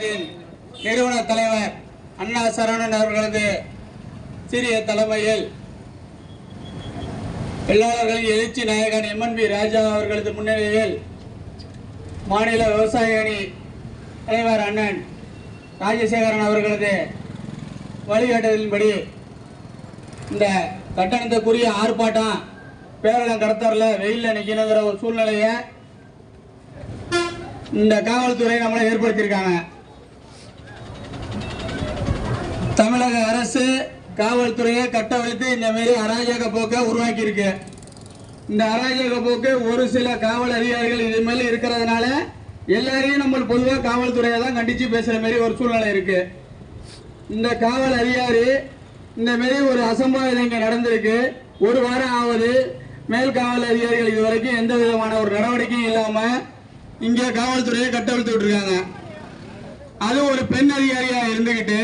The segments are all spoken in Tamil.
கழகத்தின் நிறுவன தலைவர் அண்ணா சரவணன் அவர்களது சிறிய தலைமையில் வெள்ளாளர்களின் எழுச்சி நாயகன் எம்என்பி ராஜா அவர்களது முன்னிலையில் மாநில விவசாய அணி தலைவர் அண்ணன் ராஜசேகரன் அவர்களது வழிகாட்டுதலின்படி இந்த கட்டணத்துக்குரிய ஆர்ப்பாட்டம் பேரளம் கடத்தரில் வெயிலில் நிற்கணுங்கிற ஒரு சூழ்நிலையை இந்த காவல்துறை நம்மளை ஏற்படுத்தியிருக்காங்க. தமிழக அரசு காவல்துறையை கட்டவிழ்த்து இந்த மாதிரி அராஜக போக்கை உருவாக்கி இருக்கு இந்த அராஜக போக்கு ஒரு சில காவல் அதிகாரிகள் இது மேல இருக்கிறதுனால எல்லாரையும் நம்ம பொதுவாக காவல்துறையை தான் கண்டிச்சு பேசுற மாதிரி ஒரு சூழ்நிலை இருக்கு. இந்த காவல் அதிகாரி இந்த மாரி ஒரு அசம்பாவிதம் இங்க நடந்திருக்கு. ஒரு வாரம் ஆகுது. மேல் காவல் அதிகாரிகள் இது வரைக்கும் எந்த விதமான ஒரு நடவடிக்கையும் இல்லாம இங்க காவல்துறையை கட்டவிழ்த்து விட்டுருக்காங்க. அது ஒரு பெண் அதிகாரியா இருந்துகிட்டு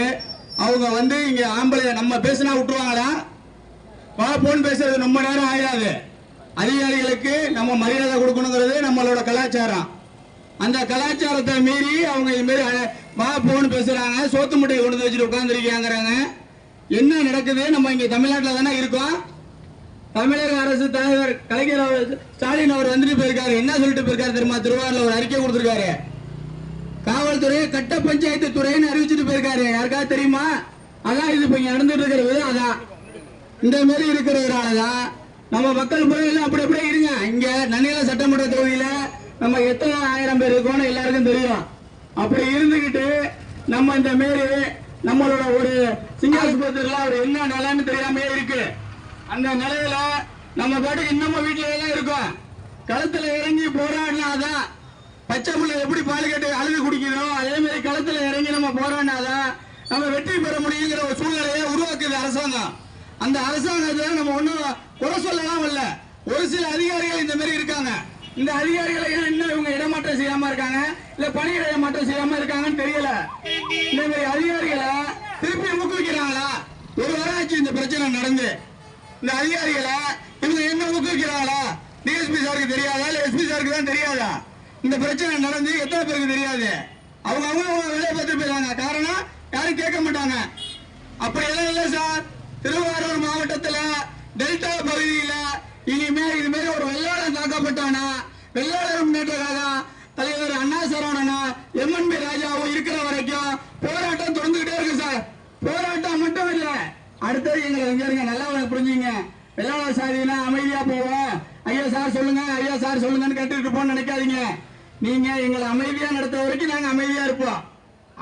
அவங்க வந்து இங்க ஆம்பளை நம்ம பேசினா விட்டுருவாங்களா? வா போன் பேசுறது ரொம்ப நேரம் ஆயிடாது அதிகாரிகளுக்கு நம்ம மரியாதை கொடுக்கணுங்கிறது நம்மளோட கலாச்சாரம். அந்த கலாச்சாரத்தை மீறி அவங்க இதுமாரி வா போன் பேசுறாங்க சோத்து முட்டையை கொண்டு வந்து வச்சுட்டு உட்காந்துருக்காங்கிறாங்க என்ன நடக்குது? நம்ம இங்க தமிழ்நாட்டில் தானே இருக்கோம். தமிழக அரசு தலைவர் கலைஞர் அவர் ஸ்டாலின் அவர் வந்துட்டு போயிருக்காரு. என்ன சொல்லிட்டு போயிருக்காரு தெரியுமா? திருவாரூர்ல ஒரு அறிக்கை கொடுத்துருக்காரு. காவல்துறையை கட்ட பஞ்சாயத்து துறைன்னு அறிவிச்சிட்டு போயிருக்காரு. யாருக்காவது தெரியுமா? அதான் இது இப்ப இங்க நடந்துட்டு இருக்கிற விதம் அதான். இந்த மாதிரி இருக்கிற ஒரு ஆளுதான் நம்ம மக்கள் முறையில் அப்படி அப்படியே இருங்க. இங்க நன்னில சட்டமன்ற தொகுதியில நம்ம எத்தனை ஆயிரம் பேர் இருக்கோம்னு எல்லாருக்கும் தெரியும். அப்படி இருந்துகிட்டு நம்ம இந்த மாரி நம்மளோட ஒரு சிங்காசுபத்திரில ஒரு என்ன நிலைன்னு தெரியாமே இருக்கு. அந்த நிலையில நம்ம பாட்டுக்கு இன்னமும் வீட்டுல எல்லாம் இருக்கோம். களத்துல இறங்கி போராடினாதான் பச்சை பிள்ளை எப்படி பால் கட்டு அழுது குடிக்கிறோம் அதே மாதிரி களத்துல இறங்கி நம்ம போராடினாதான் நம்ம வெற்றி பெற முடியுங்கிற ஒரு சூழ்நிலையை உருவாக்குது அரசாங்கம். அந்த அரசாங்கத்தை நம்ம ஒன்றும் குறை சொல்லலாம் இல்ல. ஒரு சில அதிகாரிகள் இந்த மாதிரி இருக்காங்க. இந்த அதிகாரிகளை இன்னும் இவங்க இடமாற்றம் செய்யாம இருக்காங்க. இல்ல பணியிட இடமாற்றம் செய்யாம இருக்காங்கன்னு தெரியல. இந்த மாதிரி அதிகாரிகளை திருப்பி ஊக்குவிக்கிறாங்களா? ஒரு வாரம் ஆச்சு இந்த பிரச்சனை நடந்து. இந்த அதிகாரிகளை இவங்க என்ன ஊக்குவிக்கிறாங்களா? டிஎஸ்பி சாருக்கு தெரியாதா? இல்ல எஸ்பி சாருக்கு தான் தெரியாதா? இந்த பிரச்சனை நடந்து எத்தனை பேருக்கு தெரியாது? அவங்க அவங்க அவங்க வேலையை பார்த்து போயிடுறாங்க. காரணம் யாரும் கேட்க மாட்டாங்க. அப்படி எல்லாம் இல்ல சார். திருவாரூர் மாவட்டத்துல டெல்டா பகுதியில இனிமே இது மாதிரி ஒரு வெள்ளாளம் தாக்கப்பட்டானா? வெள்ளாளர் முன்னேற்ற கழகம் தலைவர் அண்ணா சரவணனா எம்என்பி ராஜாவும் இருக்கிற வரைக்கும் போராட்டம் தொடர்ந்துகிட்டே இருக்கு சார். போராட்டம் மட்டும் இல்ல. அடுத்தது எங்களை எங்க இருங்க நல்லா புரிஞ்சுங்க. வெள்ளாள சாதினா அமைதியா போவோம். ஐயா சார் சொல்லுங்க ஐயா சார் சொல்லுங்கன்னு கேட்டுட்டு போன்னு நினைக்காதீங்க. நீங்க எங்களை அமைதியா நடத்த வரைக்கும் நாங்க அமைதியா இருப்போம்.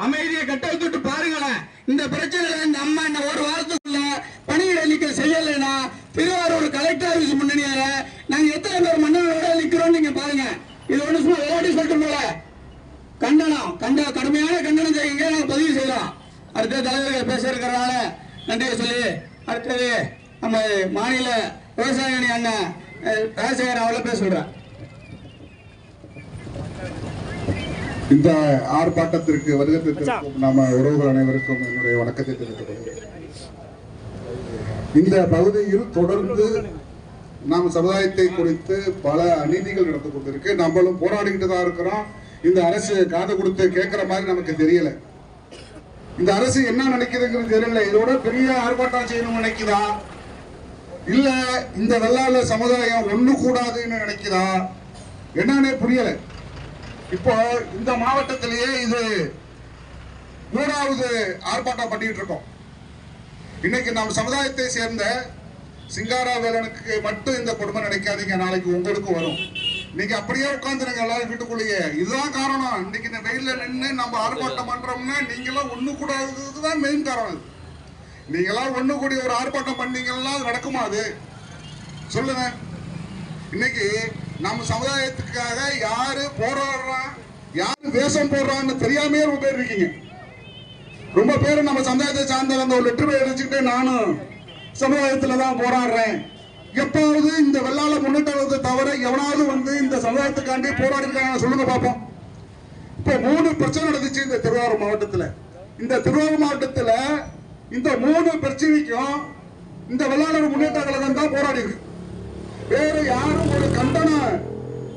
அமைதியை கட்ட விட்டுட்டு பாருங்களேன். இந்த பிரச்சனையில இந்த அம்மா இந்த ஒரு வாரத்துக்குள்ள பணியிட நீக்கம் செய்யலைன்னா திருவாரூர் கலெக்டர் ஆபீஸ் முன்னணியில நாங்க எத்தனை பேர் மன்னரோட நிக்கிறோம் நீங்க பாருங்க. இது ஒண்ணு சும்மா விளையாடி சொல்லிட்டு போல. கண்டனம். கண்ட கடுமையான கண்டனம் செய்யுங்க நாங்க பதிவு செய்யலாம் அடுத்த தலைவர்கள் பேச இருக்கிறனால நன்றியை சொல்லி அடுத்தது நம்ம மாநில விவசாய அணி அண்ணன் ராஜசேகர் அவளை பேச சொல்றேன். இந்த ஆர்ப்பாட்டத்திற்கு வருகை தந்திருக்கும் நம்ம உறவுகள் அனைவருக்கும் என்னுடைய வணக்கத்தை தெரிவித்துக் கொள்கிறேன். இந்த பகுதியில் தொடர்ந்து நாம் சமுதாயத்தை குறித்து பல அநீதிகள் நடந்து கொண்டிருக்கு. நம்மளும் போராடிக்கிட்டு தான் இருக்கிறோம். இந்த அரசு காது கொடுத்து கேட்கிற மாதிரி நமக்கு தெரியல. இந்த அரசு என்ன நினைக்குதுங்கிறது தெரியல. இதோட பெரிய ஆர்ப்பாட்டம் செய்யணும்னு நினைக்குதா? இல்ல இந்த வெள்ளாள சமுதாயம் ஒண்ணு கூடாதுன்னு நினைக்குதா? என்னன்னே புரியல. இப்போ இந்த மாவட்டத்திலேயே இது நூறாவது ஆர்ப்பாட்டம் பண்ணிட்டு இருக்கோம். இன்னைக்கு நம்ம சமுதாயத்தை சேர்ந்த சிங்காரா வேலனுக்கு மட்டும் இந்த கொடுமை நினைக்காதீங்க நாளைக்கு உங்களுக்கு வரும். நீங்க அப்படியே உட்காந்துருங்க எல்லாரும் வீட்டுக்குள்ளேயே. இதுதான் காரணம். இன்னைக்கு இந்த வெயில நின்று நம்ம ஆர்ப்பாட்டம் பண்றோம்னா நீங்களாம் ஒண்ணு கூடாததுதான் மெயின் காரணம் நீங்களாம் ஒண்ணு கூடி ஒரு ஆர்ப்பாட்டம் பண்ணீங்கன்னா அது நடக்குமா அது? சொல்லுங்க. இன்னைக்கு நம்ம சமுதாயத்துக்காக யாரு போராடுறான் யாரு வேஷம் போடுறான்னு தெரியாமே ரொம்ப பேர் இருக்கீங்க. ரொம்ப பேர் நம்ம சமுதாயத்தை சார்ந்த அந்த ஒரு லெட்டர் பேர் நானும் சமுதாயத்துல தான் போராடுறேன். எப்பாவது இந்த வெள்ளாள முன்னேற்றத்தை தவிர எவனாவது வந்து இந்த சமுதாயத்துக்காண்டி போராடி இருக்காங்க சொல்லுங்க பார்ப்போம். இப்போ மூணு பிரச்சனை நடந்துச்சு இந்த திருவாரூர் மாவட்டத்துல. இந்த திருவாரூர் மாவட்டத்துல இந்த மூணு பிரச்சனைக்கும் இந்த வெள்ளாளர் முன்னேற்ற கழகம் தான் போராடி இருக்கு வேறு யாரும் ஒரு கண்டன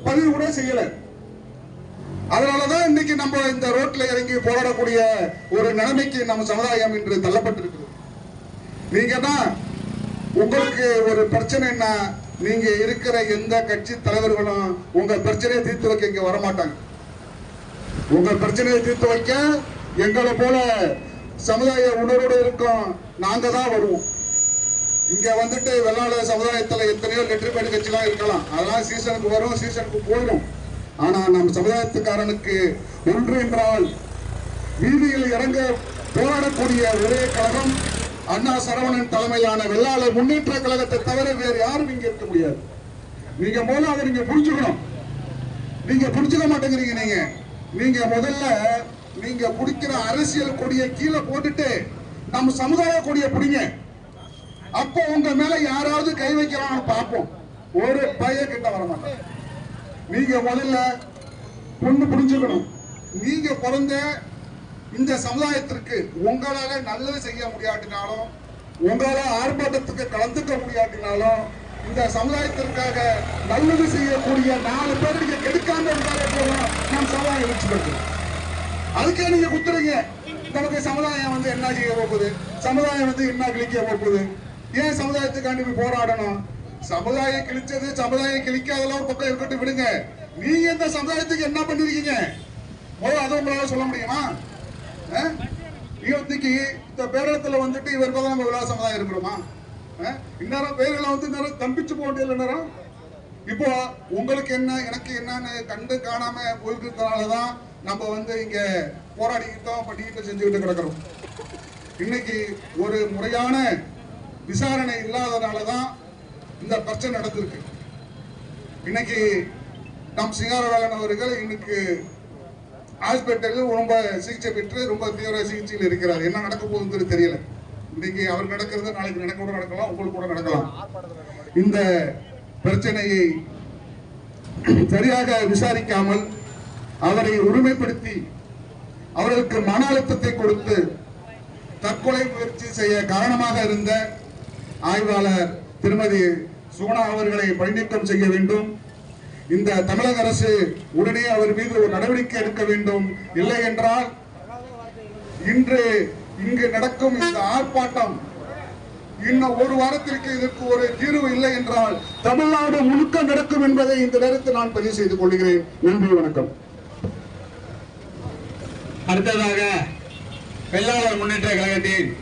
பதிவு கூட செய்யல. அதனாலதான் இன்னைக்கு நம்ம இந்த ரோட்ல இறங்கி போராடக்கூடிய ஒரு நிலைமைக்கு நம்ம சமுதாயம் இன்று தள்ளப்பட்டிருக்கிறது. நீங்க தான் உங்களுக்கு ஒரு பிரச்சனைன்னா நீங்க இருக்கிற எந்த கட்சி தலைவர்களும் உங்க பிரச்சனையை தீர்த்து வைக்க இங்க வரமாட்டாங்க. உங்க பிரச்சனையை தீர்த்து வைக்க எங்களை போல சமுதாய உணர்வோடு இருக்கும் நாங்க தான் வருவோம். இங்க வந்துட்டு வெள்ளாள சமுதாயத்துல எத்தனையோ லெட்டர்பேட் கட்சிலாம் இருக்கலாம். அதெல்லாம் சீசனுக்கு வரும் சீசனுக்கு போயிடும். ஆனா நம் சமுதாயத்துக்காரனுக்கு ஒன்று என்றால் வீதியில் இறங்க போராடக்கூடிய ஒரே கழகம் அண்ணா சரவணன் தலைமையிலான வெள்ளாள முன்னேற்ற கழகத்தை தவிர வேறு யாரும் இங்க இருக்க முடியாது. நீங்க முதல்ல அதை நீங்க புரிஞ்சுக்கணும். நீங்க புரிஞ்சுக்க மாட்டேங்கிறீங்க நீங்க. நீங்க முதல்ல நீங்க பிடிக்கிற அரசியல் கொடியை கீழே போட்டுட்டு நம்ம சமுதாய கொடியை பிடிங்க. அப்போ உங்க மேல யாராவது கை வைக்கிறான்னு பார்ப்போம். ஒரு பைய கிட்ட வர நீங்க முதல்ல பொண்ணு புரிஞ்சுக்கணும். நீங்க பிறந்த இந்த சமுதாயத்திற்கு உங்களால நல்லது செய்ய முடியாட்டினாலும் உங்களால ஆர்ப்பாட்டத்துக்கு கலந்துக்க முடியாட்டினாலும் இந்த சமுதாயத்திற்காக நல்லது செய்யக்கூடிய நாலு பேர் நீங்க கெடுக்காம இருந்தாலே போதும். நம் சமுதாயம் வச்சுக்கிறது அதுக்கே நீங்க குத்துறீங்க. நமக்கு சமுதாயம் வந்து என்ன செய்ய போகுது? சமுதாயம் வந்து என்ன கிழிக்க போகுது? ஏன் சமுதாயத்துக்காண்டி போய் போராடணும்? சமுதாயம் கிழிச்சது சமுதாயம் கிழிக்காதெல்லாம் ஒரு பக்கம் இருக்கட்டும் விடுங்க. நீங்க இந்த சமுதாயத்துக்கு என்ன பண்ணிருக்கீங்க? முதல்ல அதை உங்களால சொல்ல முடியுமா? அஹ்? இன்னைக்கு இந்த பேரளத்துல வந்துட்டு இவர் தான் நம்ம விழா சமுதாயம் இருக்கிறோமா இந்நேரம் பேர்களை வந்து நேரம் தம்பிச்சு போக வேண்டியது நேரம் இப்போ உங்களுக்கு என்ன எனக்கு என்னன்னு கண்டு காணாம போயிருக்கிறதுனாலதான் நம்ம வந்து இங்க போராடிக்கிட்டோம் பண்ணிக்கிட்டு செஞ்சுக்கிட்டு கிடக்கிறோம். இன்னைக்கு ஒரு முறையான விசாரணை இல்லாதனாலதான் இந்த பிரச்சனை நடந்திருக்கு. இன்னைக்கு நம் சிங்காரவேலன் அவர்கள் இன்னைக்கு ஹாஸ்பிட்டலில் ரொம்ப சிகிச்சை பெற்று ரொம்ப தீவிர சிகிச்சையில் இருக்கிறார். என்ன நடக்க போகுதுன்னு தெரியல. இன்னைக்கு அவர் நடக்கிறது நாளைக்கு நடக்க கூட நடக்கலாம் உங்களுக்கு கூட நடக்கலாம். இந்த பிரச்சனையை சரியாக விசாரிக்காமல் அவரை உரிமைப்படுத்தி அவர்களுக்கு மன அழுத்தத்தை கொடுத்து தற்கொலை முயற்சி செய்ய காரணமாக இருந்த ஆய்வாளர் திருமதி சுகுணா அவர்களை பணிநீக்கம் செய்ய வேண்டும். இந்த தமிழக அரசு உடனே அவர் மீது ஒரு நடவடிக்கை எடுக்க வேண்டும். இல்லை என்றால் இன்று இங்கு நடக்கும் இந்த ஆர்ப்பாட்டம் இன்னும் ஒரு வாரத்திற்கு இதற்கு ஒரு தீர்வு இல்லை என்றால் தமிழ்நாடு முழுக்க நடக்கும் என்பதை இந்த நேரத்தில் நான் பதிவு செய்து கொள்கிறேன். நன்றி வணக்கம். அடுத்ததாக வெள்ளாளர் முன்னேற்ற கழகத்தின்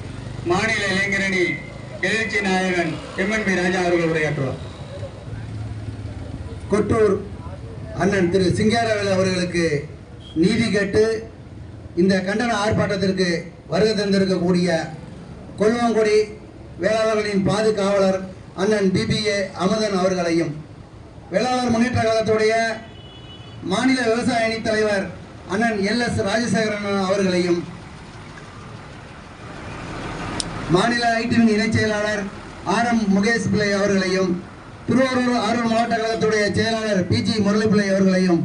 மாநில இளைஞரணி எழுச்சி நாயகன் எம்என்பி ராஜா அவர்கள் உரையாற்றுவார். கொட்டூர் அண்ணன் திரு சிங்காரவேல் அவர்களுக்கு நீதி கேட்டு இந்த கண்டன ஆர்ப்பாட்டத்திற்கு வருகை தந்திருக்கக்கூடிய கொல்வங்குடி வேளாளர்களின் பாதுகாவலர் அண்ணன் பிபிஏ அமுதன் அவர்களையும் வேளாளர் முன்னேற்ற கழகத்துடைய மாநில விவசாய அணி தலைவர் அண்ணன் எல். எஸ். ராஜசேகரன் அவர்களையும் மாநில ஐடிவின் இணைச் செயலாளர் ஆர் எம் முகேஷ் பிள்ளை அவர்களையும் திருவாரூர் ஆரூர் மாவட்ட கழகத்துடைய செயலாளர் பிஜி முரளிப்பிள்ளை அவர்களையும்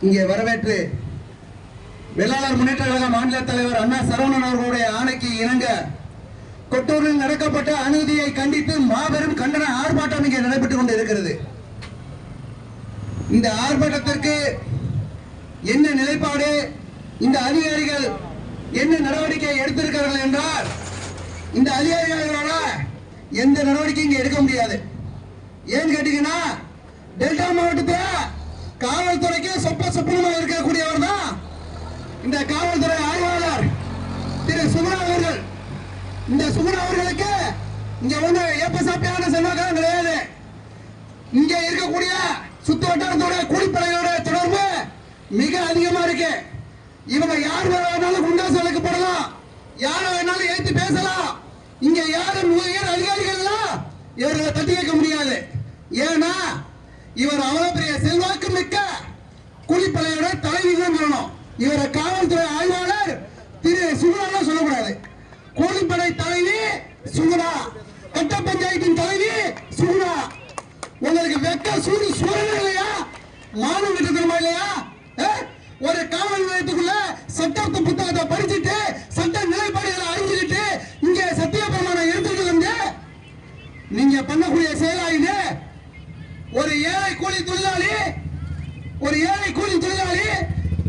இங்கே வரவேற்று வேளாளர் முன்னேற்ற கழக மாநில தலைவர் அண்ணா சரவணன் அவர்களுடைய ஆணைக்கு இணங்க கொட்டூரில் நடக்கப்பட்ட அநீதியை கண்டித்து மாபெரும் கண்டன ஆர்ப்பாட்டம் இங்கே நடைபெற்றுக் கொண்டு இருக்கிறது இந்த ஆர்ப்பாட்டத்திற்கு என்ன நிலைப்பாடு இந்த அதிகாரிகள் என்ன நடவடிக்கை எடுத்திருக்கிறார்கள் என்றால் இந்த அதிகாரிகளால எந்த நடவடிக்கையும் இங்க எடுக்க முடியாது. ஏன்னு கேட்டீங்கன்னா டெல்டா மாவட்டத்துல காவல்துறைக்கு சொப்ப சொப்பனமா இருக்கக்கூடியவர் தான் இந்த காவல்துறை ஆய்வாளர் திரு சுகுணா அவர்கள். இந்த சுகுணா அவர்களுக்கு இங்க வந்து ஏப்பசாப்பியான செல்வாக்கம் கிடையாது. இங்க இருக்கக்கூடிய சுத்து வட்டாரத்தோட கூலிப்படையோட தொடர்பு மிக அதிகமா இருக்கு. இவங்க யார் வேணாலும் குண்டா செலுக்கப்படலாம் யாரை வேணாலும் ஏற்றி பேசலாம். இங்க யாரும் உயர் அதிகாரிகள் இவர்களை தட்டி வைக்க முடியாது. ஏன்னா இவர் அவ்வளவு பெரிய செல்வாக்கு மிக்க கூலிப்படையோட தலைவி தான் சொல்லணும். இவரை காவல்துறை ஆய்வாளர் திரு சுகுணா சொல்லக்கூடாது. கூலிப்படை தலைவி சுகுணா. கட்ட பஞ்சாயத்தின் தலைவி சுகுணா. உங்களுக்கு வெக்க சூடு சூழல் இல்லையா? மானம் விட்டுத்தனமா இல்லையா? ஒரு காவல் நிலையத்துக்குள்ள சட்டத்தை புத்தகத்தை படிச்சுட்டு சட்ட நீங்க பண்ணக்கூடிய செயலா ஒரு ஏழை கூலி தொழிலாளி ஒரு ஏழை கூலி தொழிலாளி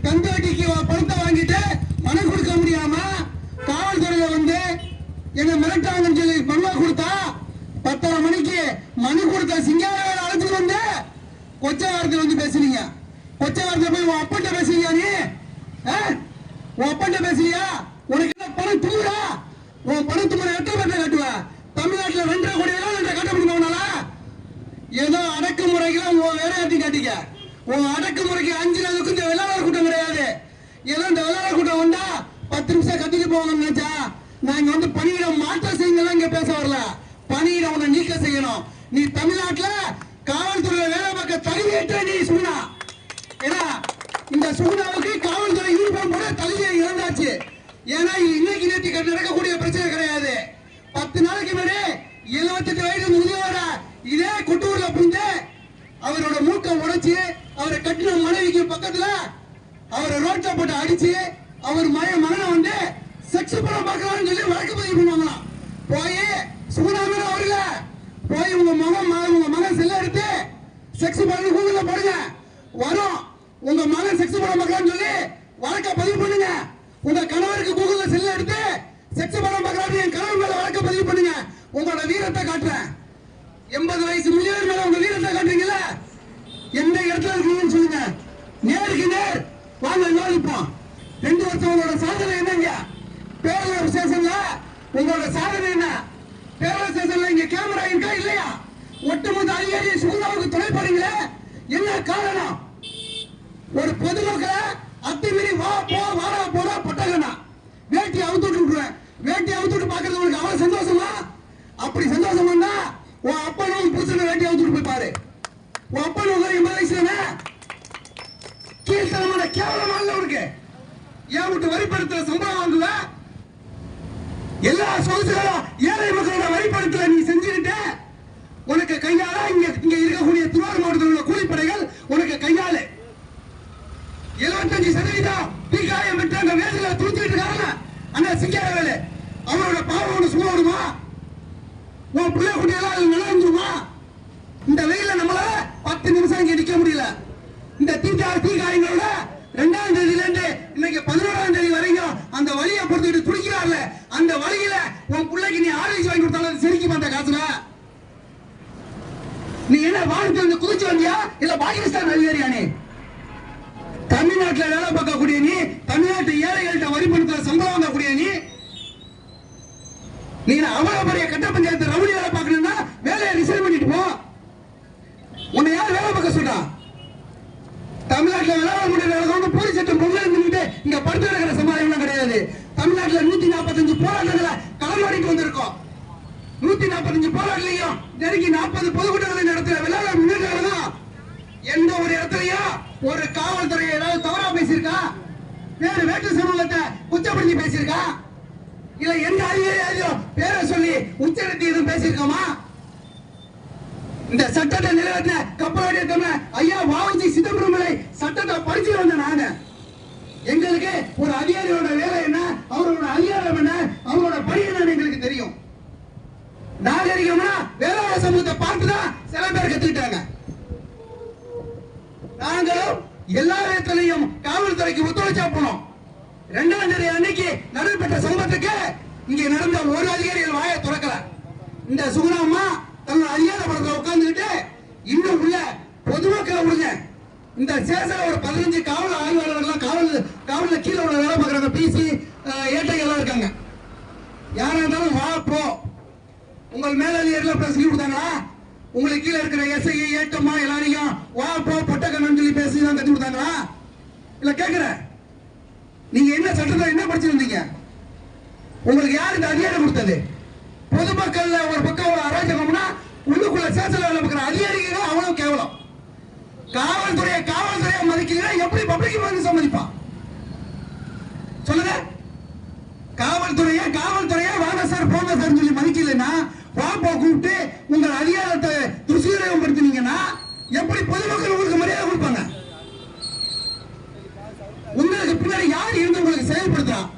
கந்தாட்டிக்கு பணத்தை வாங்கிட்டு பணம் கொடுக்க முடியாம காவல்துறையில வந்து என்ன மிரட்டாங்கன்னு சொல்லி மனுவா கொடுத்தா பத்தரை மணிக்கு மனு கொடுத்த சிங்காரவேல அழைச்சிட்டு வந்து கொச்சை வாரத்தில் வந்து பேசுனீங்க. கொச்சை வாரத்தில் போய் உன் அப்பன்ட்ட பேசுறியா நீ? உன் அப்பன்ட்ட பேசுறியா உனக்கு என்ன பணம் தூரா? உன் பணத்துக்கு எத்தனை பேர் அடக்குமுறைக்கு உன் உன் அடக்குமுறைக்கு அஞ்சு நாளுக்கு இந்த விளையாட கூட்டம் கிடையாது. ஏதோ இந்த வெள்ளாளர் கூட்டம் வந்தா பத்து நிமிஷம் கத்திட்டு போவாங்கன்னு நினைச்சா நான் இங்க வந்து பணியிடம் மாற்ற செய்யுங்க இங்க பேச வரல. பணியிடம் உன்னை நீக்க செய்யணும். நீ தமிழ்நாட்டுல காவல்துறையில வேலை பார்க்க தகுதியற்ற நீ சுகுணா. ஏன்னா இந்த சுகுணாவுக்கு காவல்துறை யூனிஃபார்ம் போட தகுதியை இழந்தாச்சு. ஏன்னா இன்னைக்கு நேற்று நடக்கக்கூடிய பிரச்சனை கிடையாது. பத்து நாளைக்கு முன்னாடி எழுபத்தெட்டு வயது முதியவர இதே கொட்டூர்ல புரிஞ்ச அவரோட மூக்கை உடைச்சு அவரை கட்டின மனைவிக்கு பக்கத்துல அவரை ரோட்ல போட்டு அடிச்சு அவர் மய மகனை வந்து செக்ஸ் படம் பார்க்கலாம்னு சொல்லி வழக்கு பதிவு பண்ணுவாங்களாம். போய் சுகுணாமன் அவர்கள போய் உங்க மகன் மகன் உங்க மகன் செல்ல எடுத்து செக்ஸ் படம் கூகுள்ல போடுங்க. வரும். உங்க மகன் செக்ஸ் படம் பார்க்கலாம்னு சொல்லி வழக்க பதிவு பண்ணுங்க. உங்க கணவருக்கு கூகுள்ல செல்ல எடுத்து செக்ஸ் படம் பார்க்கலாம்னு என் கணவர் மேல வழக்க பதிவு பண்ணுங்க. உங்களோட வீரத்தை காட்டுறேன். எண்பது வயசு முதியவர் மேல உங்க வீரத்தை காட்டுறீங்களா எந்த இடத்துல இருக்கீங்கன்னு சொல்லுங்க. நேருக்கு நேர். வாங்க விவாதிப்போம் ரெண்டு வருஷம் உங்களோட சாதனை என்னங்க? பேரளர் ஸ்டேஷன்ல உங்களோட சாதனை என்ன? பேரளர் ஸ்டேஷன்ல இங்க கேமரா இருக்கா இல்லையா? ஒட்டுமொத்த அதிகாரி சுகுந்தாவுக்கு துணை போறீங்களே? என்ன காரணம்? ஒரு பொதுமக்களை அத்துமீறி வா போ வாடா போடா பட்டாங்கண்ணா வேட்டி அவுத்துட்டு விட்டுருவேன். வேட்டி அவுத்துட்டு பாக்குறது உங்களுக்கு அவ்வளவு சந்தோஷமா? அப்படி சந்தோஷம் பண்ணா உன் அப்பனும் புருஷனை வேட்டி அவுத்துட்டு போய் பாரு. உன் அப்பன் உங்க எண்பது வயசுல கீழ்த்தனமான கேவலமான இருக்கு ஏன் விட்டு வரிப்படுத்துற சம்பளம் வாங்குவ எல்லா சொகுசுகளும் ஏழை மக்களோட வரிப்படுத்தல நீ செஞ்சுக்கிட்ட உனக்கு கையால இங்க இங்க இருக்கக்கூடிய திருவாரூர் மாவட்டத்தில் உள்ள கூலிப்படைகள் உனக்கு கையால எழுபத்தஞ்சு சதவீதம் தீக்காயம் பெற்று அந்த வேலையில துணிச்சுட்டு இருக்காங்க. அண்ணா சிங்கார வேலை அவரோட பாவம் ஒன்று சும்மா விடுமா? உன் பிள்ளை குட்டியெல்லாம் அதுல நிலந்துருமா இந்த வெயில நம்மள பத்து நிமிஷம் இங்க நிக்க முடியல. இந்த தீக்கா தீக்காயங்களோட ரெண்டாம் தேதியில இருந்து இன்னைக்கு பதினோராம் தேதி வரைக்கும் அந்த வலியை பொறுத்துட்டு துடிக்கிறார்ல அந்த வலியில உன் பிள்ளைக்கு நீ ஆரஞ்சு வாங்கி கொடுத்தாலும் அது சிரிக்குமா அந்த காசுல. நீ என்ன வாழ்க்கை வந்து குதிச்சு வந்தியா? இல்ல பாகிஸ்தான் அதிகாரியா நீ? தமிழ்நாட்டுல வேலை பார்க்கக்கூடிய நீ தமிழ்நாட்டு ஏழைகள்கிட்ட வரி பணத்துல சம்பளம் வாங்கக்கூடிய நீ நீங்க அவ்வளவு பெரிய கட்ட பஞ்சாயத்து ரவுடி வேலை பார்க்கணும்னா வேலையை ரிசைன் பண்ணிட்டு போ. உன்னை யார் வேலை பார்க்க சொல்றா? தமிழ்நாட்டில் வேலை முடியல வந்து போலீஸ் சட்டம் பொங்கல் இருந்துட்டு இங்க படுத்து கிடக்கிற சமாதானம் கிடையாது. தமிழ்நாட்டில் நூத்தி நாற்பத்தஞ்சு போராட்டங்களை களமாடிட்டு வந்திருக்கோம். நூத்தி நாற்பத்தஞ்சு போராட்டங்களையும் நெருங்கி நாற்பது பொதுக்கூட்டங்களை நடத்துற விளையாட முன்னேற்றம் எந்த ஒரு இடத்துலயும் ஒரு காவல்துறை ஏதாவது தவறா பேசியிருக்கா? வேறு வேற்று சமூகத்தை குச்சப்படுத்தி பேசியிருக்கா? இல்ல எந்த அதிகாரியாலையும் பேரை சொல்லி உச்சரித்து எதுவும் பேசியிருக்கோமா? இந்த சட்டத்தை நிறைவேற்ற கப்பலோடைய தமிழ் ஐயா வாவுசி சிதம்பரமலை சட்டத்தை படிச்சு வந்த நானு. எங்களுக்கு ஒரு அதிகாரியோட வேலை என்ன? அவரோட அதிகாரம் என்ன? அவரோட பணி என்னன்னு எங்களுக்கு தெரியும். நாகரிகம்னா வேளாண் சமூகத்தை பார்த்துதான் சில பேர் கத்துக்கிட்டாங்க. நாங்களும் எல்லா விதத்திலையும் காவல்துறைக்கு ஒத்துழைச்சா போனோம். இரண்டாம் தேதி அன்னைக்கு நடைபெற்ற சம்பவத்துக்கு இங்க நடந்த ஒரு அதிகாரிகள் வாயை திறக்கல. இந்த சுகுணாம்மா தன்னோட அதிகார படத்துல உட்கார்ந்துகிட்டு இன்னும் உள்ள பொதுமக்களை விடுங்க இந்த சேசல ஒரு பதினஞ்சு காவல் ஆய்வாளர்கள்லாம் காவல் காவல்ல கீழே உள்ள வேலை பார்க்குறாங்க பிசி ஏட்டை எல்லாம் இருக்காங்க. யாரா இருந்தாலும் வா போ. உங்கள் மேலதிகாரிகள் பேசி கொடுத்தாங்களா? உங்களுக்கு கீழே இருக்கிற எஸ்ஐ ஏட்டம்மா எல்லாரையும் வா போ பொட்டக்கண்ணு சொல்லி பேசி தான் கட்டி கொடுத்தாங்களா? இல்லை கேட்குறேன் நீங்க என்ன சட்டத்தில் என்ன படிச்சிருந்தீங்க? உங்களுக்கு யார் இந்த அதிகாரம் கொடுத்தது? பொதுமக்கள் ஒரு பக்கம் ஒரு அராஜகம்னா உள்ளுக்குள்ள சேசல வேலை அதிகாரிகள் அவ்வளவு கேவலம். காவல்துறையை காவல்துறையை மதிக்கிறீங்க எப்படி பப்ளிக் வந்து சம்மதிப்பான் சொல்லுங்க. காவல்துறையை காவல்துறையை வாங்க சார் போங்க சார் சொல்லி மதிக்கலைன்னா வாப்பா கூப்பிட்டு உங்கள் அதிகாரத்தை துஷ்பிரயோகம் படுத்தினீங்கன்னா எப்படி பொதுமக்கள் செயல்படுத்துறான்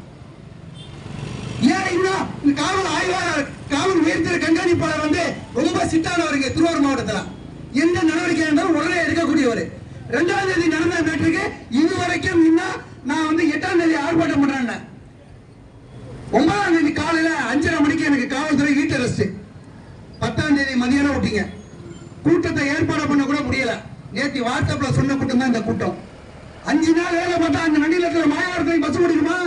ஏன்னா காவல் ஆய்வாளர் காவல் உயர்த்திர கண்காணிப்பாளர் வந்து ரொம்ப சிட்டானவருக்கு திருவாரூர் மாவட்டத்தில். எந்த நடவடிக்கை இருந்தாலும் உடனே எடுக்கக்கூடியவர். ரெண்டாம் தேதி நடந்த மேட்ருக்கு இது வரைக்கும் இன்னும் நான் வந்து எட்டாம் தேதி ஆர்ப்பாட்டம் பண்றேன் ஒன்பதாம் தேதி காலையில அஞ்சரை மணிக்கு எனக்கு காவல்துறை வீட்டு அரெஸ்ட் பத்தாம் தேதி மதியானம் விட்டீங்க. கூட்டத்தை ஏற்பாடு பண்ண கூட முடியல. நேற்று வாட்ஸ்அப்ல சொன்ன கூட்டம் தான் இந்த கூட்டம். அஞ்சு நாள் வேலை பார்த்தா அந்த வண்டியில் இருக்கிற மாயாவரத்தை பஸ் ஓடிடுமா?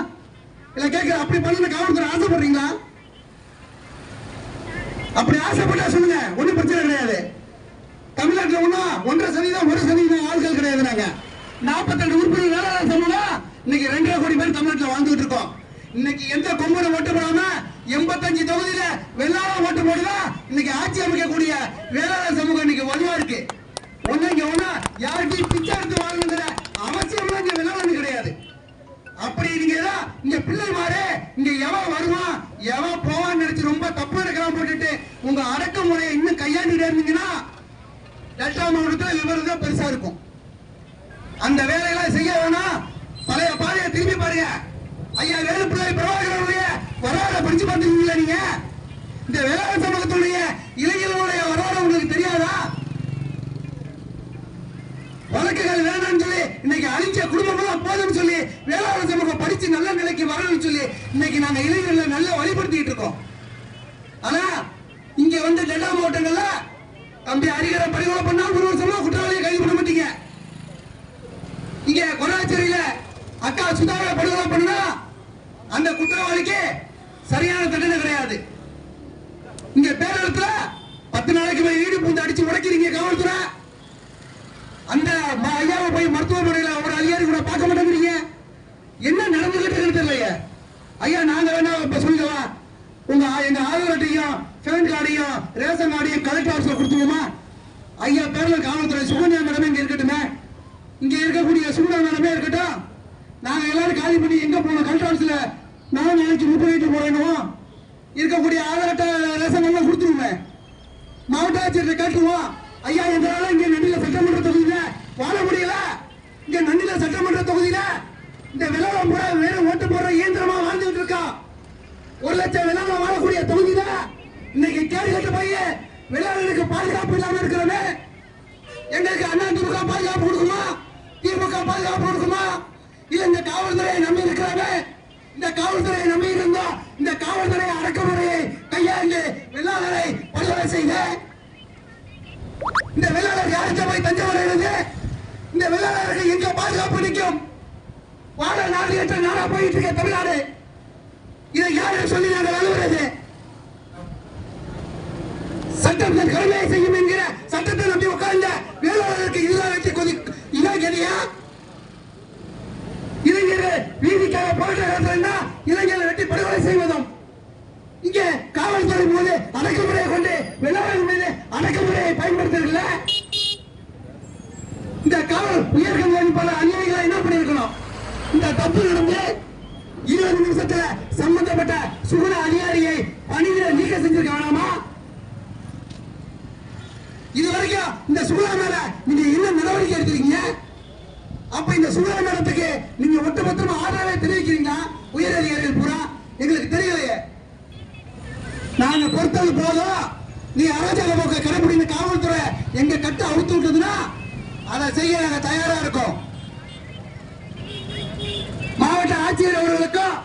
இல்ல கேட்கிற அப்படி பண்ணி காவல்துறை ஆசைப்படுறீங்களா? அப்படி ஆசைப்பட்டா சொல்லுங்க ஒன்றும் பிரச்சனை கிடையாது. தமிழ்நாட்டில் ஒண்ணா ஒன்றரை சதவீதம் ஒரு சதவீதம் ஆட்கள் கிடையாது நாங்க நாற்பத்தெட்டு உறுப்பினர் வேளாண் சமூகம் இன்னைக்கு ரெண்டரை கோடி பேர் தமிழ்நாட்டில் வாழ்ந்துட்டு இருக்கோம். இன்னைக்கு எந்த கொம்பனை ஓட்டு போடாம எண்பத்தஞ்சு தொகுதியில வெள்ளாள ஓட்டு போடுதா இன்னைக்கு ஆட்சி அமைக்கக்கூடிய வேளாண் சமூகம் இன்னைக்கு வலுவா இருக்கு. ஒன்னு இங்க ஒண்ணா யாருக்கும் பிச்சை எடுத்து வாழணுங்கிற அவசியம் இங்க வெள்ளாளன் கிடையாது. அப்படி நீங்க ஏதோ இங்க பிள்ளை மாறு இங்க எவன் வருவான் எவன் போவான்னு நினைச்சு ரொம்ப தப்பு இருக்கலாம் போட்டுட்டு உங்க அடக்குமுறையை இன்னும் கையாண்டிட்டே இருந்தீங்கன்னா டெல்டா மாவட்டத்தில் விவரம் தான் பெருசா இருக்கும். அந்த வேலையெல்லாம் செய்ய வேணாம். பழைய பாதையை திரும்பி பாருங்க. ஐயா வேலுப்பிள்ளை பிரபாகரனுடைய வரலாறு படிச்சு பார்த்துருக்கீங்களா நீங்க? இந்த வேளாண் சமூகத்துடைய இளைஞர்களுடைய வரலாறு உங்களுக்கு தெரியாதா? இன்னைக்கு அழிஞ்ச குடும்பமெல்லாம் போதும்னு சொல்லி வேளாண் சமூகம் படிச்சு நல்ல நிலைக்கு வரணும்னு சொல்லி இன்னைக்கு நாங்க இளைஞர்களை நல்லா வழிபடுத்திட்டு இருக்கோம். ஆனா இங்க வந்து டெல்டா மாவட்டங்கள்ல தம்பி அரிகரை பரிகொலை பண்ணா ஒரு வருஷமா குற்றவாளியை கைது பண்ண மாட்டீங்க. இங்க கொராச்சேரியில அக்கா சுதாகரை படுகொலை பண்ணா அந்த குற்றவாளிக்கு சரியான தண்டனை கிடையாது. இங்க பேரழுத்துல பத்து நாளைக்கு மேல ஈடு பூந்து அடிச்சு உடைக்கிறீங்க காவல்துறை. அந்த ஐயாவை போய் மருத்துவமனையில் ஒரு அதிகாரி கூட பார்க்க மாட்டேங்கிறீங்க? என்ன நடந்துகிட்டு தெரியலையே. ஐயா நாங்க வேணா இப்ப சொல்லிக்கலாம் உங்க எங்க ஆதார் அட்டையும் பேன் கார்டையும் ரேஷன் கார்டையும் கலெக்டர் ஆஃபீஸ்ல கொடுத்துருவோமா? ஐயா பேர்ல காவல்துறை சுகன்யா மேடமே இங்க இருக்கட்டுமே. இங்க இருக்கக்கூடிய சுகன்யா மேடமே இருக்கட்டும். நாங்க எல்லாரும் காலி பண்ணி எங்க போனோம் கலெக்டர் ஆஃபீஸ்ல நான் நாளைக்கு முப்பது போறேனும் இருக்கக்கூடிய ஆதார் அட்டை ரேஷன் எல்லாம் கொடுத்துருவேன் மாவட்ட ஆட்சியர்கிட்ட கேட்டுருவோம். ஐயா எங்களால இங்க நன்னில சட்டமன்ற தொகுதியில வாழ முடியல. இங்க நன்னில சட்டமன்ற தொகுதியில இந்த விளம்பரம் போட வேற ஓட்டு போடுற இயந்திரமா வாழ்ந்துட்டு இருக்கா. ஒரு லட்சம் விளம்பரம் வாழக்கூடிய தொகுதியில இன்னைக்கு கேடு கட்ட போய் விளையாடுகளுக்கு பாதுகாப்பு இல்லாம இருக்கிறவங்க எங்களுக்கு அண்ணா திமுக பாதுகாப்பு கொடுக்குமா? திமுக பாதுகாப்பு கொடுக்குமா? இல்ல இந்த காவல்துறையை நம்பி இருக்கிறாங்க இந்த காவல்துறையை நம்பி இருந்தா இந்த காவல்துறை அடக்குமுறையை கையாண்டு வெள்ளாளரை படுகொலை செய்த இந்த வெள்ளாளர் யாருக்கு போய் தஞ்சாவூர் இந்த வெள்ளாளருக்கு எங்க பாதுகாப்பு நிற்கும் வாழ நாடு என்ற நாடா போயிட்டு இருக்க தமிழ்நாடு. இதை யாரு சொல்லி நாங்கள் அழுகிறது சட்டம் கடுமையை செய்யும் என்கிற சட்டத்தை நம்பி உட்கார்ந்த வேளாளருக்கு இதுதான் வைத்து கொதி இதான் கதியா? இளைஞர்கள் வீதிக்காக போராட்டம் இளைஞர்கள் வெட்டி படுகொலை செய்வதும். இங்கே காவல்துறை போது அடக்குமுறை கொண்டு வெள்ளாளர் மீது அடக்குமுறையை பயன்படுத்துறீங்கள இந்த காவல் உயர்கல்வி பல அதிகாரிகளை என்ன பண்ணிருக்கணும் இந்த தப்பு நடந்து இருபது நிமிஷத்துல சம்பந்தப்பட்ட சுகுண அதிகாரியை பணியில நீக்க செஞ்சிருக்க வேணாமா? இது வரைக்கும் இந்த சுகுணா மேல நீங்க என்ன நடவடிக்கை எடுத்திருக்கீங்க? அப்ப இந்த சுகுணா மேலத்துக்கு நீங்க ஒட்டுமொத்தமா ஆதரவை தெரிவிக்கிறீங்களா? உயர் அதிகாரிகள் பூரா? எங்களுக்கு தெரியலையே. நாங்க பொறுத்தது போதும். நீ அராஜக போக்க கடைபிடிந்த காவல்துறை எங்க கட்ட அவுத்து விட்டதுன்னா அதை செய்ய நாங்க தயாரா இருக்கோம். மாவட்ட ஆட்சியர் அவர்களுக்கும்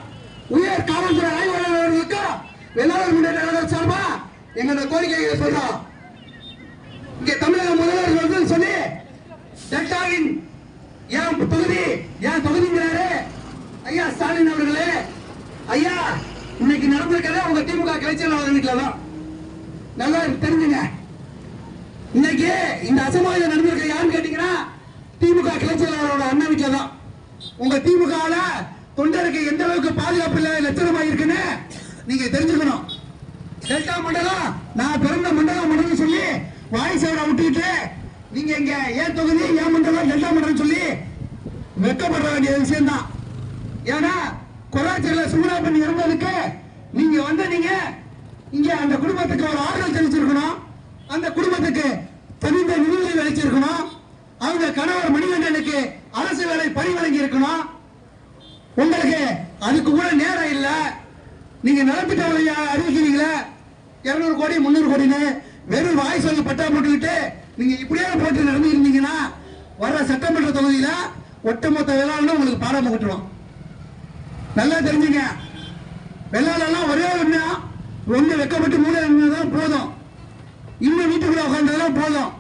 உயர் காவல்துறை ஆய்வாளர் அவர்களுக்கும் வெள்ளாளர் முன்னேற்ற சார்பா எங்களோட கோரிக்கைகளை சொல்றோம். இங்கே தமிழக முதல்வர் வந்து சொல்லி டெல்டாவின் என் தொகுதி என் தொகுதிங்கிறாரு? ஐயா ஸ்டாலின் அவர்களே ஐயா இன்னைக்கு நடந்திருக்கிறத உங்க திமுக கிளைச்சலாளர் வீட்டுல தான் நல்லா தெரிஞ்சுங்க. இன்னைக்கு இந்த அசம்பாவிதம் நடந்திருக்க யாருன்னு கேட்டீங்கன்னா திமுக கிளைச்சலாளரோட அண்ணன் வீட்டுல தான். உங்க திமுகல தொண்டருக்கு எந்த அளவுக்கு பாதுகாப்பு இல்லாத லட்சணமா இருக்குன்னு நீங்க தெரிஞ்சுக்கணும். டெல்டா மண்டலம் நான் பிறந்த மண்டலம் மண்டலம் சொல்லி வாய் சைட விட்டுக்கிட்டு நீங்க இங்க ஏன் தொகுதி ஏன் மண்டலம் டெல்டா மண்டலம் சொல்லி வெட்கப்பட வேண்டிய விஷயம் தான் ஏன்னா கொராச்சியில சுமுலா பண்ணி இறந்ததுக்கு நீங்க வந்து நீங்க இங்க அந்த குடும்பத்துக்கு ஒரு ஆறுதல் தெரிவிச்சிருக்கணும். அந்த குடும்பத்துக்கு தெரிந்த நிதியை அளிச்சிருக்கணும். அவங்க கணவர் மணிகண்டனுக்கு அரசு வேலை பணி வழங்கி இருக்கணும் உங்களுக்கு அதுக்கு கூட நேரம் இல்லை. நீங்க நலத்திட்ட அறிவிக்கிறீங்களே? இருநூறு கோடி முந்நூறு கோடின்னு வெறும் வாய் சொல்லி பட்டா போட்டுக்கிட்டு நீங்க இப்படியே போட்டு நடந்துருந்தீங்கன்னா வர சட்டமன்ற தொகுதியில ஒட்டுமொத்த வேளாண் உங்களுக்கு பாடம் கட்டுவோம் நல்லா தெரிஞ்சுங்க. வெள்ளாளெல்லாம் ஒரே ஒண்ணு. ஒன்று வெக்கப்பட்டு மூணு தான் போதும். இன்னும் வீட்டுக்குள்ள உட்காந்துதான் போதும்.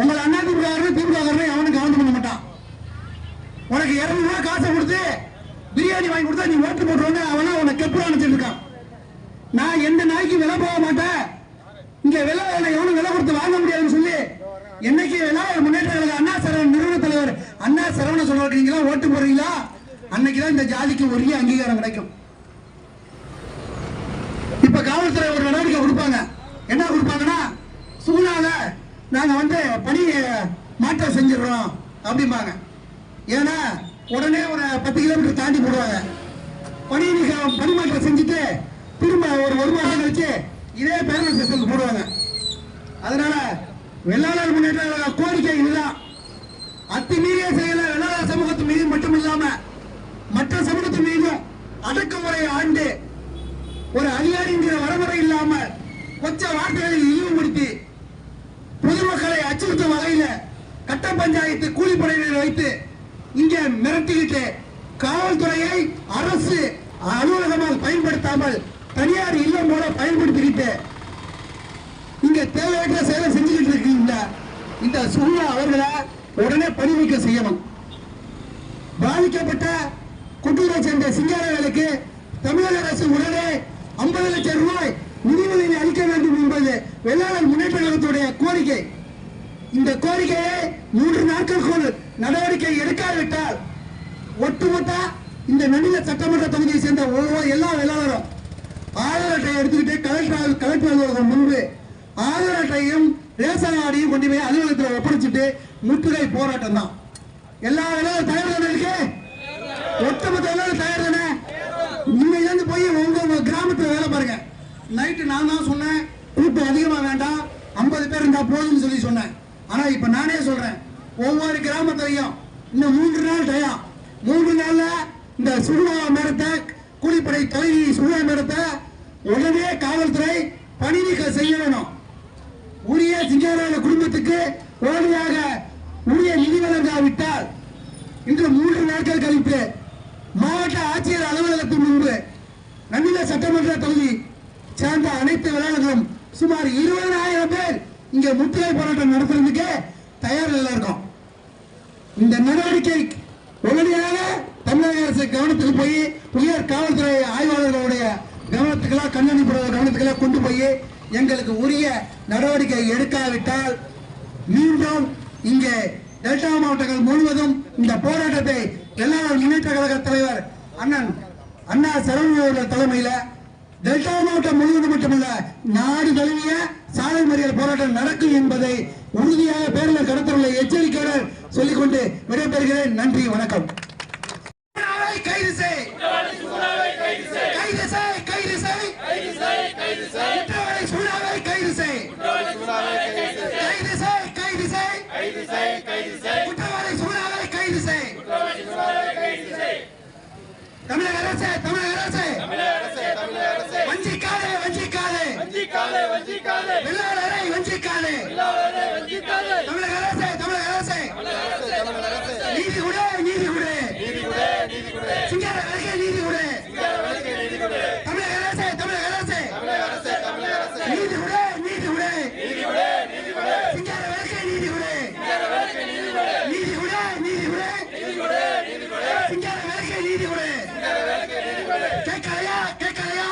உங்களை அண்ணா திமுக திமுக அவனுக்கு கவனம் பண்ண மாட்டான். உனக்கு இருநூறு ரூபா காசை கொடுத்து பிரியாணி வாங்கி கொடுத்தா நீ ஓட்டு போட்டுருவாங்க அவனா உன்னை கெப்புரா நினைச்சிட்டு நான் எந்த நாய்க்கு விலை போக மாட்டேன். இங்க விலை வேலை எவனும் விலை கொடுத்து வாங்க முடியாதுன்னு சொல்லி என்னைக்கு விலை முன்னேற்ற கழக அண்ணா சரவணன் நிறுவன தலைவர். அண்ணா சரவண சொல்றீங்களா ஓட்டு போடுறீங்களா? அன்னைக்குதான் இந்த ஜாதிக்கு உரிய அங்கீகாரம் கிடைக்கும். இப்ப காவல்துறை ஒரு நடவடிக்கை கொடுப்பாங்க. என்ன கொடுப்பாங்கன்னா சூழால நாங்க வந்து பணி மாற்றம் செஞ்சிடறோம் அப்படிம்பாங்க. ஏன்னா உடனே ஒரு பத்து கிலோமீட்டர் தாண்டி போடுவாங்க. பணி நீக்கம் பணி மாற்றம் செஞ்சுட்டு திரும்ப ஒரு ஒரு மாதம் கழிச்சு இதே பேருந்து ஸ்டேஷனுக்கு போடுவாங்க. அதனால வெள்ளாளர் முன்னேற்ற கோரிக்கை இதுதான். அத்துமீறிய செயல வெள்ளாளர் சமூகத்து மீது மட்டும் இல்லாம மற்ற சமூகத்து மீதும் அடக்குமுறை ஆண்டு ஒரு அதிகாரிங்கிற வரமுறை இல்லாமல் கொச்ச வார்த்தைகளை இழிவுபடுத்தி பொதுமக்களை அச்சுறுத்தும் வகையில கட்ட பஞ்சாயத்து கூலிப்படையினர் வைத்து இங்கே மிரட்டிக்கிட்டு காவல்துறையை அரசு அலுவலகமாக பயன்படுத்தாமல் தனியார் இல்லம் போல பயன்படுத்திக்கிட்டு இங்க தேவையற்ற செயலை செஞ்சுக்கிட்டு இருக்கீங்க. இந்த சூழ்நிலை அவர்களை உடனே பணிநீக்கம் செய்யணும். பாதிக்கப்பட்ட குட்டூரை சேர்ந்த சிங்காரர்களுக்கு தமிழக அரசு உடனே ஐம்பது லட்சம் ரூபாய் நிதி அளிக்க வேண்டும் என்பது வெள்ளாளர் முன்னேற்ற கோரிக்கை. இந்த கோரிக்கையை மூன்று நாட்களுக்குள் நடவடிக்கை எடுக்காவிட்டால் ஒட்டுமொத்த இந்த நன்னில சட்டமன்ற தொகுதியை சேர்ந்த ஒவ்வொரு எல்லா வெள்ளாளரும் ஆதார் அட்டையை எடுத்துக்கிட்டு கலெக்டர் கலெக்டர் அலுவலகம் முன்பு ஆதார் அட்டையும் ரேஷன் கார்டையும் கொண்டு போய் அலுவலகத்தில் ஒப்படைச்சிட்டு முற்றுகை போராட்டம் தான் எல்லா வேலையும் தயார் தானே இருக்கு? ஒட்டுமொத்த வேலையும் தயார் தானே உங்க வேலை பாருங்க. நைட்டு நான் தான் சொன்னேன் கூட்டம் அதிகமா வேண்டாம் ஐம்பது பேர் இருந்தா போதும்னு சொல்லி சொன்னேன். ஆனா இப்ப நானே சொல்றேன் ஒவ்வொரு கிராமத்திலையும் இன்னும் மூன்று நாள் டயம் மூன்று நாள்ல இந்த சுடுவா மேடத்தை கூலிப்படை தலைவி சுடுவா மேடத்தை உடனே காவல்துறை பணி நீக்கம் செய்ய வேணும் உரிய சிங்காராய குடும்பத்துக்கு உடனடியாக உரிய நிதி வழங்காவிட்டால் இன்று மூன்று நாட்கள் கழித்து மாவட்ட ஆட்சியர் அலுவலகத்தின் முன்பு நன்னில சட்டமன்ற தொகுதி சேர்ந்த அனைத்து விளையாடுகளும் சுமார் இருபதாயிரம் பேர் இங்க முற்றுகை போராட்டம் நடத்துறதுக்கு தயார் இருக்கும். இந்த நடவடிக்கை உடனடியாக தமிழக அரசு கவனத்துக்கு போய் உயர் காவல்துறை ஆய்வாளர்களுடைய கவனத்துக்கெல்லாம் கண்ணனிப்புற கவனத்துக்கெல்லாம் கொண்டு போய் எங்களுக்கு உரிய நடவடிக்கை எடுக்காவிட்டால் மீண்டும் இங்கே டெல்டா மாவட்டங்கள் முழுவதும் இந்த போராட்டத்தை எல்லாரும் முன்னேற்ற கழக தலைவர் அண்ணன் அண்ணா சரவணன் தலைமையில டெல்டா மாவட்டம் முழுவதும் மட்டுமல்ல நாடு தழுவிய சாலை மறியல் போராட்டம் நடக்கும் என்பதை உறுதியாக பேரில் கடத்தவுள்ள எச்சரிக்கையாளர் சொல்லிக்கொண்டு விடைபெறுகிறேன். நன்றி வணக்கம். நீதி கொடு நீதி கொடு சிங்கார வரைக்கும் நீதி கொடு தமிழக அரசே தமிழக அரசு. நீதி கொடு நீதி கொடு சிங்கார வரைக்கும் நீதி கொடு நீதி கொடு நீதி கொடு சிங்கார வரைக்கும் நீதி கொடு கேக்கலையா கேக்கலையா?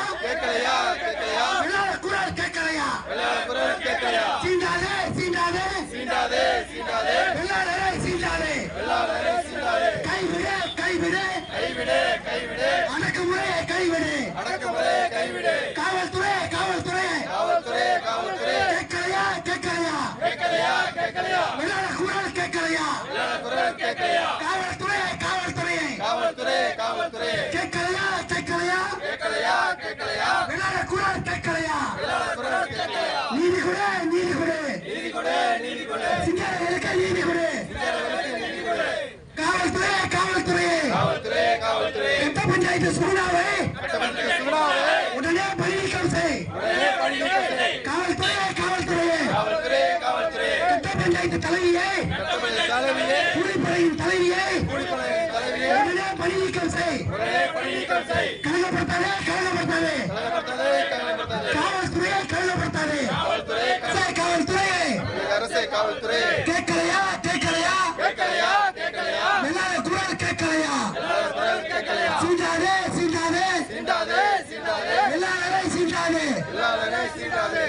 வெள்ளாள குரல் கேட்கலையா சீண்டாதே சீண்டாதே. வெள்ளாளரை கைவிடு அடக்குமுறையை கைவிடு. காவல்துறை காவல்துறை. கேட்கலையா கேட்கலையா? வெள்ளாள குரல் கேட்கலையா? காவல்துறை காவல்துறை. கேட்கலையா கேட்கலையா வெள்ளாள குரல் கேட்கலையா நீதி கொடு நீதி கொடு சிங்காரங்களுக்கு நீதி கொடு காவல்துறை காவல்துறை கட்ட பஞ்சாயத்து சூடாவை உடனே பணி நீக்கம் செய் காவல்துறை காவல்துறை கட்ட பஞ்சாயத்து தலைவியை கூலிப்படையின் தலைவியை உடனே பணி நீக்கம் செய் கழகப்படுத்தாதே கழகப்படுத்தாதே காவல்துறையை கழகப்படுத்தாதே சார், காவல்துறை அரசே காவல்துறை கேட்க சீண்டாதே சீண்டாதே சீண்டாதே சீண்டாதே எல்லாரே சீண்டாதே எல்லாரே சீண்டாதே தாங்காதே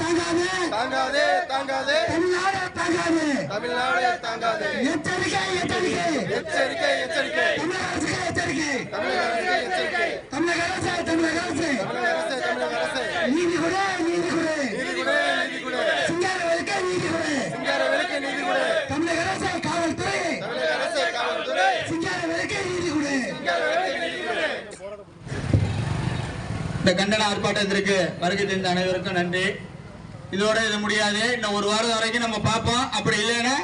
தாங்காதே. தாங்காதே தாங்காதே. தமிழ்நாடு தாங்காதே. தமிழ்நாடே தாங்காதே. எச்சரிக்கை எச்சரிக்கை. எச்சரிக்கை எச்சரிக்கை. தமிழக அரசுக்கு எச்சரிக்கை. தமிழக அரசு எச்சரிக்கை. தமிழக அரசு தமிழக அரசு. தமிழக அரசு தமிழக அரசு. நீதி கொடு நீதி கொடு நீதி கொடு சிங்காரவேலுக்கு நீதி கொடு சிங்கார விலைக்கு நீதி கொடு தமிழக அரசு காவல்துறை தமிழக அரசு காவல்துறை சிங்காரவேலுக்கு நீதி கொடு சிங்கார விலைக்கு நீதி கொடு இந்த கண்டன ஆர்ப்பாட்டத்திற்கு வருகை தந்த அனைவருக்கும் நன்றி. இதோட இது முடியாது. இன்னும் ஒரு வாரம் வரைக்கும் நம்ம பார்ப்போம். அப்படி இல்லைன்னா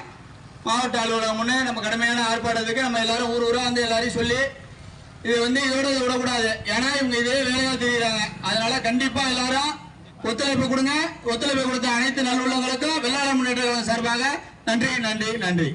மாவட்ட அலுவலகம் முன்னே நம்ம கடுமையான ஆர்ப்பாட்டத்துக்கு நம்ம எல்லாரும் ஊர் ஊராக வந்து எல்லாரையும் சொல்லி இது வந்து இதோட இதை விடக்கூடாது. ஏன்னா இவங்க இதே வேலையாக தெரியுறாங்க. அதனால கண்டிப்பாக எல்லாரும் ஒத்துழைப்பு கொடுங்க. ஒத்துழைப்பு கொடுத்த அனைத்து நல்லுள்ளங்களுக்கும் வெள்ளாள முன்னேற்ற சார்பாக நன்றி நன்றி நன்றி.